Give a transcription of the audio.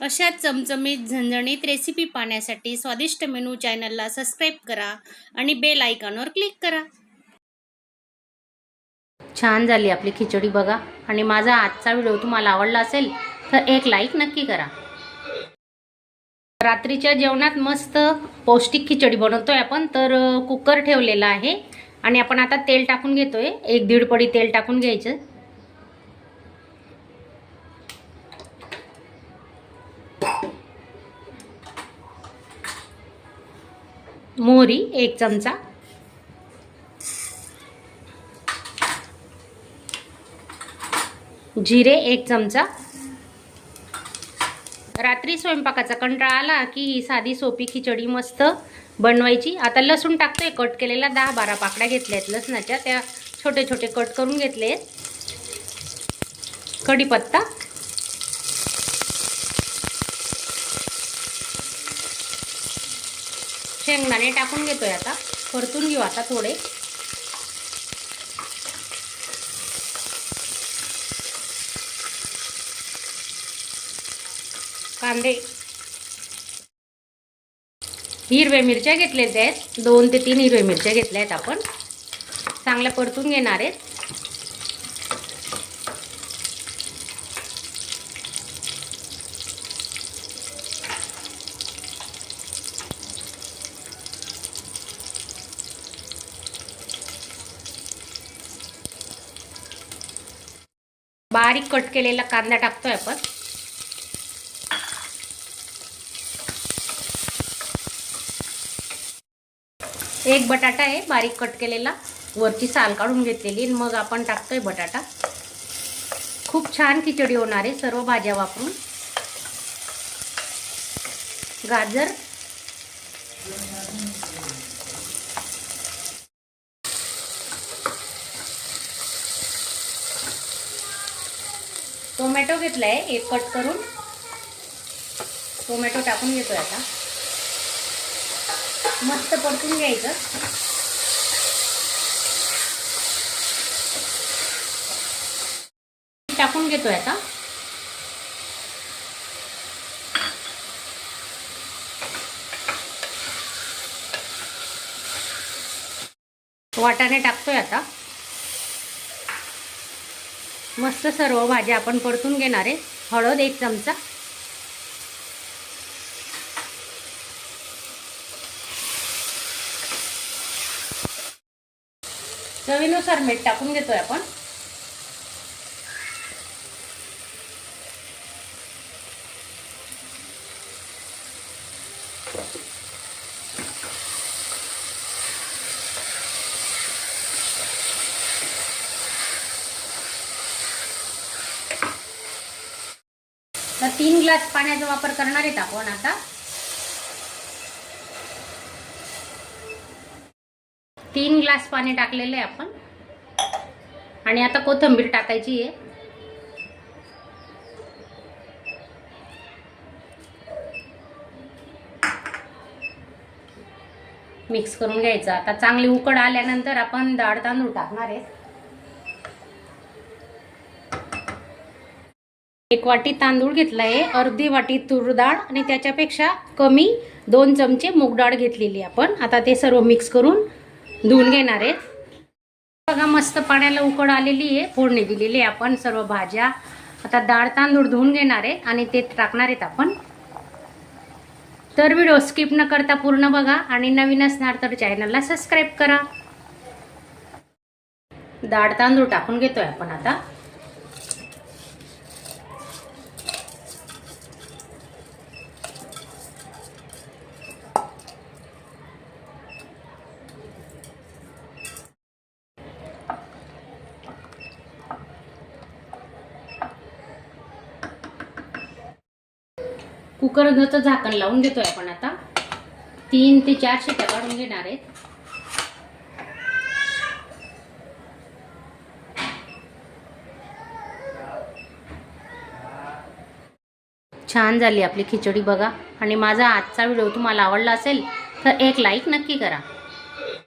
अशा चमचमीत झणझणीत रेसिपी पाहण्यासाठी स्वादिष्ट मेनू चॅनलला सबस्क्राईब करा आणि बेल आयकॉनवर क्लिक करा. छान झाली आपली खिचडी बघा. आणि माझा आजचा व्हिडिओ तुम्हाला आवडला असेल तर एक लाईक नक्की करा. रात्रीच्या जेवणात मस्त पौष्टिक खिचडी बनवतोय आपण तर कुकर ठेवलेला आहे. आणि आपण आता तेल टाकून घेतोय. एक दीड पडी तेल टाकून घ्यायचं. मोहरी एक चमचा. जिरे एक चमचा. रात्री स्वयंपाकाचा कंटाळा आला की ही साधी सोपी खिचडी मस्त बनवायची. आता लसूण टाकतोय कट केलेला दहा बारा पाकड्या घेतल्या आहेत लसणाच्या. त्या छोटे छोटे कट करून घेतले आहेत कढीपत्ता. शेंगदाणे टाकून घेतोय आता. परतून घेऊ आता थोडे. कांदे. हिरव्या मिरच्या घेतलेल्या आहेत. दोन ते तीन हिरव्या मिरच्या घेतल्या आहेत आपण. चांगल्या परतून घेणार आहेत. बारीक कट केलेला कांदा टाकतोय आपण. एक बटाटा आहे बारीक कट केलेला. वरची साल काढून घेतलेली आणि मग आपण टाकतोय बटाटा. खूप छान खिचडी होणार आहे सर्व भाज्या वापरून. गाजर टोमॅटो घेतलाय एक कट करून. टोमॅटो टाकून घेतोय आता. मस्त परतून घ्यायचं. टाकून घेतोय आता. वाटाणे टाकतोय आता. मस्त सर्व भाज्या आपण परतून घेणार आहे. हळद एक चमचा. चवीनुसार मीठ टाकून घेतोय आपण. तर तीन ग्लास पाण्याचा वापर करणार आहेत आपण आता. तीन ग्लास पाणी टाकलेलं आहे आपण. आणि आता कोथिंबीर टाकायची आहे. मिक्स करून घ्यायचं. आता चांगली उकड आल्यानंतर आपण डाळ तांदूळ टाकणार आहे. एक वाटी तांदूळ घेतला आहे अर्धी वाटी तूर डाळ आणि त्याच्यापेक्षा कमी दोन चमचे मूग डाळ घेतलेली आपण. आता ते सर्व मिक्स करून धुवून घेणार आहेत. बघा मस्त पाण्याला उकड आलेली आहे. फोडणी दिलेली आहे आपण सर्व भाज्या. आता डाळ तांदूळ धुवून घेणार आहेत आणि ते टाकणार आहेत आपण. तर व्हिडिओ स्किप न करता पूर्ण बघा आणि नवीन असणार तर चॅनलला सबस्क्राईब करा. डाळ तांदूळ टाकून घेतोय आपण आता. कुकरचं झाकण लावून घेतोय आपण आता. तीन ते चार शिट्या काढून घेणार आहेत. छान झाली आपली खिचडी बघा. आणि माझा आजचा व्हिडिओ तुम्हाला आवडला असेल तर एक लाईक नक्की करा.